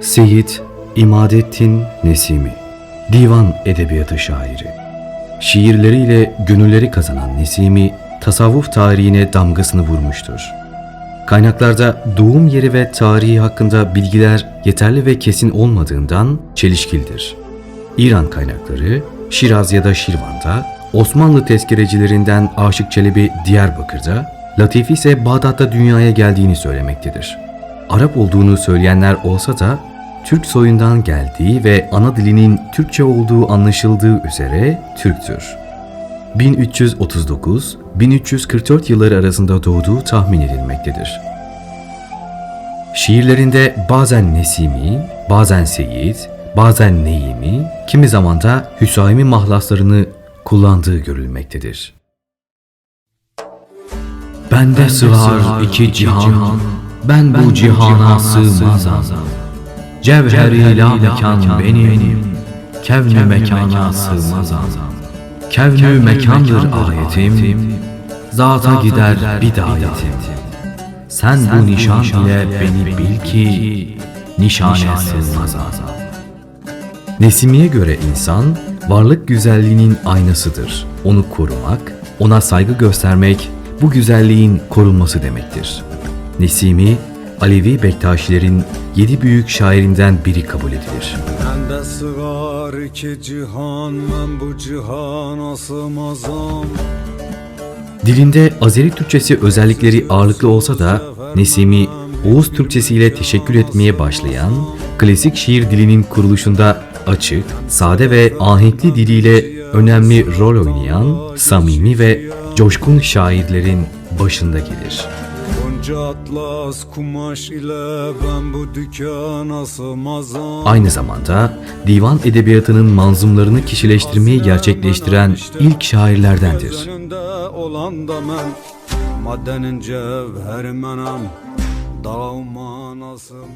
Seyit İmadettin Nesimi Divan edebiyatı şairi Şiirleriyle gönülleri kazanan Nesimi tasavvuf tarihine damgasını vurmuştur. Kaynaklarda doğum yeri ve tarihi hakkında bilgiler yeterli ve kesin olmadığından çelişkildir. İran kaynakları Şiraz ya da Şirvan'da, Osmanlı tezkerecilerinden Aşık Çelebi Diyarbakır'da, Latifi ise Bağdat'ta dünyaya geldiğini söylemektedir. Arap olduğunu söyleyenler olsa da Türk soyundan geldiği ve ana dilinin Türkçe olduğu anlaşıldığı üzere Türktür. 1339-1344 yılları arasında doğduğu tahmin edilmektedir. Şiirlerinde bazen Nesimi, bazen Seyit, bazen Neyimi, kimi zaman da Hüsaymi mahlaslarını kullandığı görülmektedir. Bende sığar iki cihan, ben bu cihana sığmazam. Cevheri la mekan benim, kevnü mekana sığmazam. Kevnü mekandır ayetim, zata gider bidayetim. Sen bu nişan ile beni bil ki, nişane sığmazam. Nesimi'ye göre insan, varlık güzelliğinin aynasıdır. Onu korumak, ona saygı göstermek, bu güzelliğin korunması demektir. Nesimi, Alevi Bektaşilerin yedi büyük şairinden biri kabul edilir. Bende sığar iki cihan Ben bu cihana sığmazam Dilinde Azeri Türkçesi özellikleri ağırlıklı olsa da Nesimi, Oğuz Türkçesi ile teşekkür etmeye başlayan, klasik şiir dilinin kuruluşunda açık, sade ve ahenkli diliyle önemli rol oynayan, samimi ve coşkun şairlerin başında gelir. Gonca atlas kumaş ile Ben bu dükkana sığmazam. Aynı zamanda divan edebiyatının manzumlarını kişileştirmeyi gerçekleştiren ilk şairlerdendir. Olan da men Maddenin cevheri menem. Sığmazam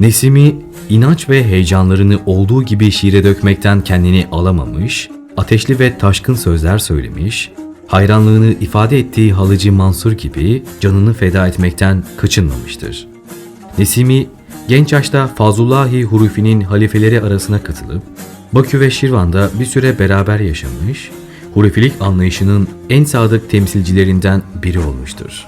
Nesimi, inanç ve heyecanlarını olduğu gibi şiire dökmekten kendini alamamış, ateşli ve taşkın sözler söylemiş, hayranlığını ifade ettiği halıcı Mansur gibi canını feda etmekten kaçınmamıştır. Nesimi, genç yaşta Fazlullahi Hurufi'nin halifeleri arasına katılıp, Bakü ve Şirvan'da bir süre beraber yaşamış, Hurufilik anlayışının en sadık temsilcilerinden biri olmuştur.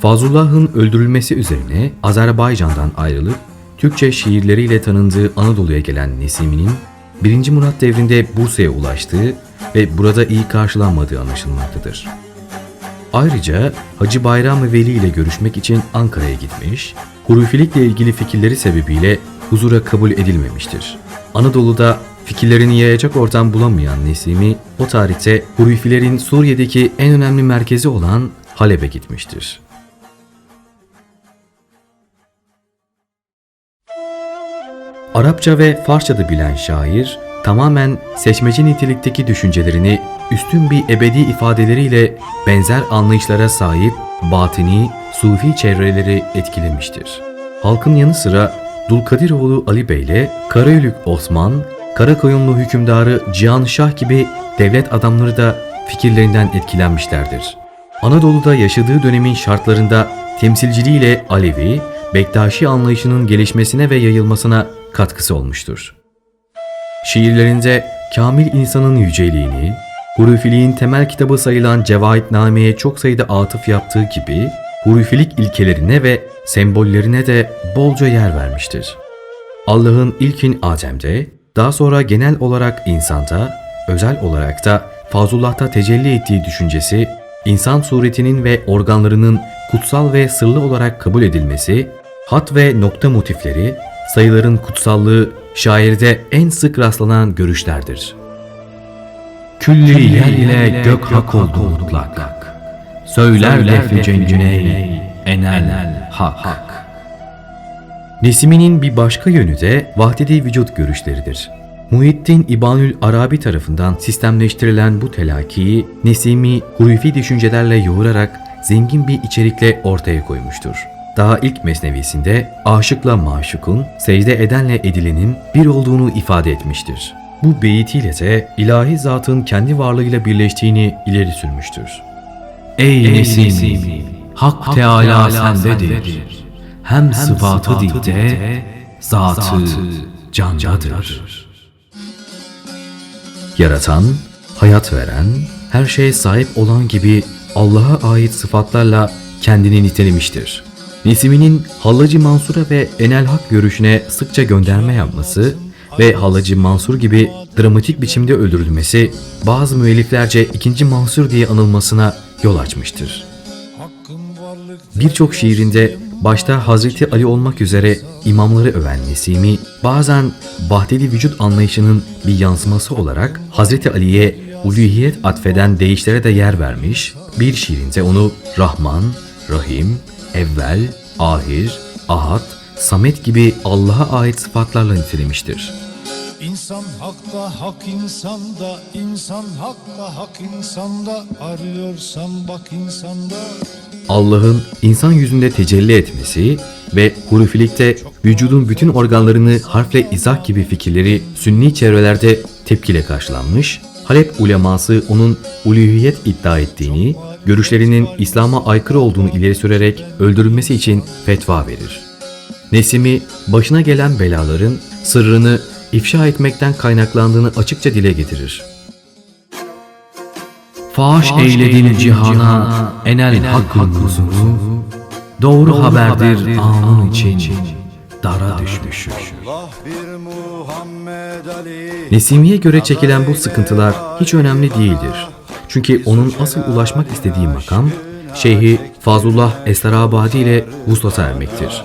Fazlullah'ın öldürülmesi üzerine Azerbaycan'dan ayrılıp Türkçe şiirleriyle tanındığı Anadolu'ya gelen Nesimi'nin 1. Murat devrinde Bursa'ya ulaştığı ve burada iyi karşılanmadığı anlaşılmaktadır. Ayrıca Hacı Bayram Veli ile görüşmek için Ankara'ya gitmiş, Hurufilikle ilgili fikirleri sebebiyle huzura kabul edilmemiştir. Anadolu'da fikirlerini yayacak ortam bulamayan Nesimi, o tarihte Hurufilerin Suriye'deki en önemli merkezi olan Halep'e gitmiştir. Arapça ve Farsça'da bilen şair, tamamen seçmeci nitelikteki düşüncelerini üstün bir ebedi ifadeleriyle benzer anlayışlara sahip batini, sufi çevreleri etkilemiştir. Halkın yanı sıra Dulkadiroğlu Ali Bey ile Karayülük Osman, Karakoyunlu hükümdarı Cihan Şah gibi devlet adamları da fikirlerinden etkilenmişlerdir. Anadolu'da yaşadığı dönemin şartlarında temsilciliğiyle Alevi, Bektaşi anlayışının gelişmesine ve yayılmasına katkısı olmuştur. Şiirlerinde kamil insanın yüceliğini, Hurufiliğin temel kitabı sayılan Cevahitname'ye çok sayıda atıf yaptığı gibi, Hurufilik ilkelerine ve sembollerine de bolca yer vermiştir. Allah'ın ilkin Adem'de, daha sonra genel olarak insanda, özel olarak da Fazlullah'ta tecelli ettiği düşüncesi, insan suretinin ve organlarının kutsal ve sırlı olarak kabul edilmesi, hat ve nokta motifleri, sayıların kutsallığı şairde en sık rastlanan görüşlerdir. Külli yer ile gök hak oldu mutlak. Söyler lefli cengüney, enel hak. Nesimi'nin bir başka yönü de vahdedi vücut görüşleridir. Muhittin İbanül Arabi tarafından sistemleştirilen bu telakkiyi Nesimi hurufi düşüncelerle yoğurarak zengin bir içerikle ortaya koymuştur. Daha ilk mesnevisinde aşıkla maşukun, secde edenle edilenin bir olduğunu ifade etmiştir. Bu beyitiyle de ilahi zatın kendi varlığıyla birleştiğini ileri sürmüştür. Ey Nesimi! Hak Teala sendedir. hem sıfatı dilde, zatı candadır. Yaratan, hayat veren, her şeye sahip olan gibi Allah'a ait sıfatlarla kendini nitelemiştir. Nesimi'nin Hallacı Mansur'a ve Enel Hak görüşüne sıkça gönderme yapması ve Hallacı Mansur gibi dramatik biçimde öldürülmesi bazı müelliflerce ikinci Mansur diye anılmasına yol açmıştır. Birçok şiirinde başta Hazreti Ali olmak üzere imamları öven Nesimi, bazen vahdeli vücut anlayışının bir yansıması olarak Hazreti Ali'ye uluhiyet atfeden deyişlere de yer vermiş, bir şiirinde onu Rahman, Rahim, Evvel, Ahir, Ahad, Samet gibi Allah'a ait sıfatlarla nitelemiştir. İnsan hakta hak insanda, insan hakta hak insanda, arıyorsan bak insanda. Allah'ın insan yüzünde tecelli etmesi ve hurufilikte vücudun bütün organlarını harfle izah gibi fikirleri sünni çevrelerde tepkiyle karşılanmış, Halep uleması onun uluhiyet iddia ettiğini, görüşlerinin İslam'a aykırı olduğunu ileri sürerek öldürülmesi için fetva verir. Nesimi başına gelen belaların sırrını ifşa etmekten kaynaklandığını açıkça dile getirir. Faş eyledin cihana enel hakkın huzuru, doğru haberdir anın için dara düşmüşüm. Nesimi'ye göre çekilen bu sıkıntılar hiç önemli değildir. Çünkü onun asıl ulaşmak istediği makam, Şeyhi Fazlullah Estarabadi ile vuslata ermektir.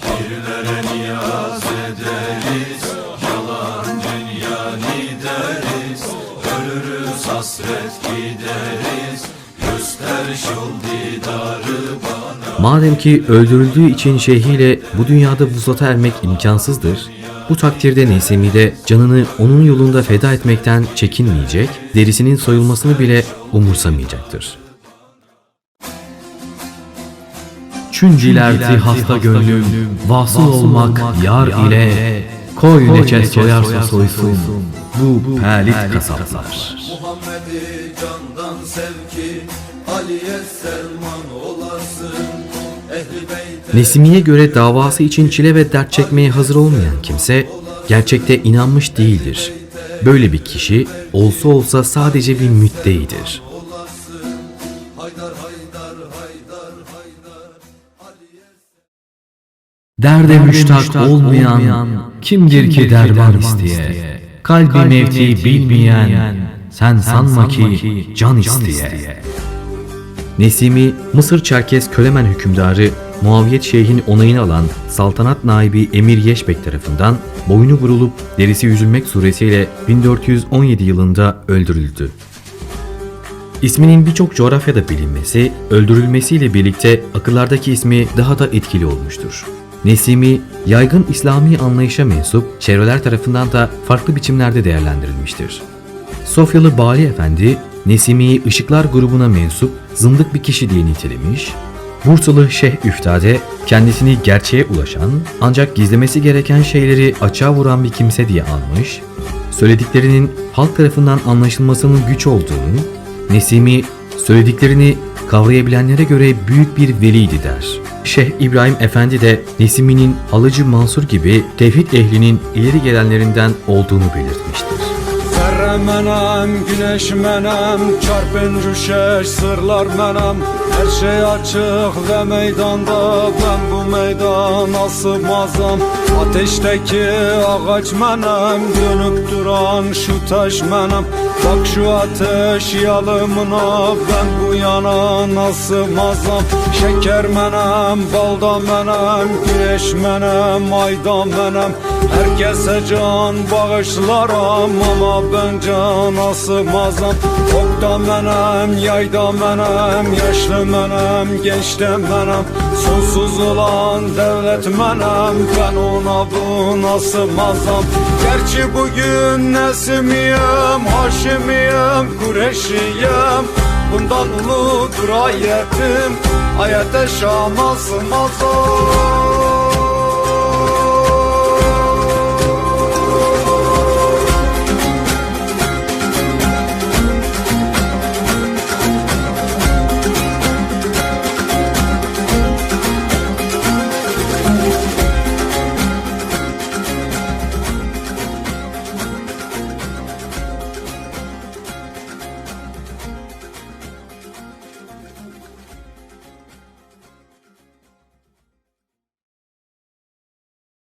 Madem ki öldürüldüğü için şeyhiyle bu dünyada vuslata ermek imkansızdır, bu takdirde Nesimi de canını onun yolunda feda etmekten çekinmeyecek, derisinin soyulmasını bile umursamayacaktır. Çüncilerdi hasta gönlüm, vasıl olmak yar ile, koy neçe soyarsa soysun, bu pelit kasaplar. Muhammed'i candan sevki Ali'ye Selman olasın Nesimi'ye göre davası için çile ve dert çekmeye hazır olmayan kimse gerçekte inanmış değildir. Böyle bir kişi olsa olsa sadece bir müddeidir. Derde müştak olmayan kimdir ki derman isteye? Kalbi mevti bilmeyen sen sanma ki can isteye. Nesimi, Mısır Çerkez Kölemen hükümdarı Muaviyet Şeyh'in onayını alan saltanat naibi Emir Yeşbek tarafından boynu vurulup derisi yüzülmek suretiyle 1417 yılında öldürüldü. İsminin birçok coğrafyada bilinmesi, öldürülmesiyle birlikte akıllardaki ismi daha da etkili olmuştur. Nesimi, yaygın İslami anlayışa mensup çevreler tarafından da farklı biçimlerde değerlendirilmiştir. Sofyalı Bali Efendi, Nesimi'yi Işıklar grubuna mensup zındık bir kişi diye nitelemiş, Bursalı Şeyh Üftade kendisini gerçeğe ulaşan ancak gizlemesi gereken şeyleri açığa vuran bir kimse diye anmış, söylediklerinin halk tarafından anlaşılmasının güç olduğunu, Nesimi söylediklerini kavrayabilenlere göre büyük bir veliydi der. Şeyh İbrahim Efendi de Nesimi'nin Halıcı Mansur gibi tevhid ehlinin ileri gelenlerinden olduğunu belirtmiştir. Menem, güneş menem Çarpın rüşeş, sırlar menem Her şey açık ve meydanda Ben bu meydana sığmazam Ateşteki ağaç menem Dönüp duran şu taş menem. Bak şu ateş yalımına Ben bu yana sığmazam Şeker menem, balda menem Güneş menem, ayda menem. Herkese can bağışlarım ama ben cana sığmazam Okta menem, yayda menem, yaşlı menem, genç de menem. Sonsuz olan devlet menem, ben ona buna sığmazam Gerçi bugün Nesimiyim, Haşimiyim, Kureşiyim Bundan uludur ayetim, ayete Şam'a sığmazam